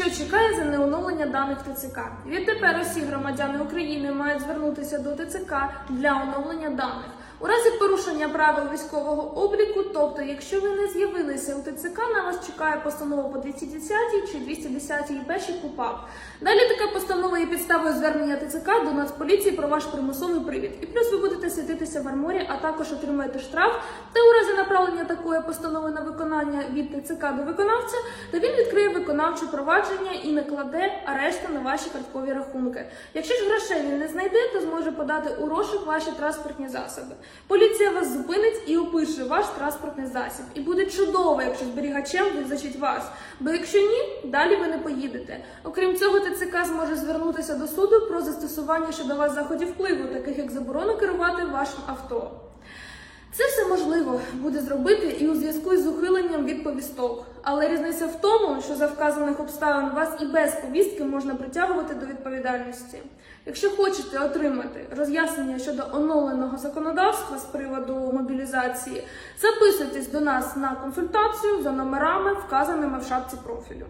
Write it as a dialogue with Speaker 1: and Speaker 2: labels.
Speaker 1: що чекає за неоновлення даних ТЦК. Відтепер усі громадяни України мають звернутися до ТЦК для оновлення даних. У разі порушення правил військового обліку, тобто, якщо ви не з'явилися у ТЦК, на вас чекає постанова по 210 чи 210 і перший КУПАП. Далі така постанова є підставою звернення ТЦК до Нацполіції про ваш примусовий привід. І плюс ви будете світитися в арморі, а також отримаєте штраф. Та у разі направлення такої постанови на виконання від ТЦК до виконавця, то він відкриє виконавче провадження і накладе арешти на ваші карткові рахунки. Якщо ж грошей він не знайде, то зможе подати у розшук ваші транспортні засоби. Поліція вас зупинить і опише ваш транспортний засіб. І буде чудово, якщо зберігачем визначить вас. Бо якщо ні, далі ви не поїдете. Окрім цього, ТЦК зможе звернутися до суду про застосування щодо вас заходів впливу, таких як заборона керувати вашим авто. Це все можливо буде зробити і у зв'язку з ухиленням від повісток. Але різниця в тому, що за вказаних обставин вас і без повістки можна притягувати до відповідальності. Якщо хочете отримати роз'яснення щодо оновленого законодавства з приводу мобілізації, записуйтесь до нас на консультацію за номерами, вказаними в шапці профілю.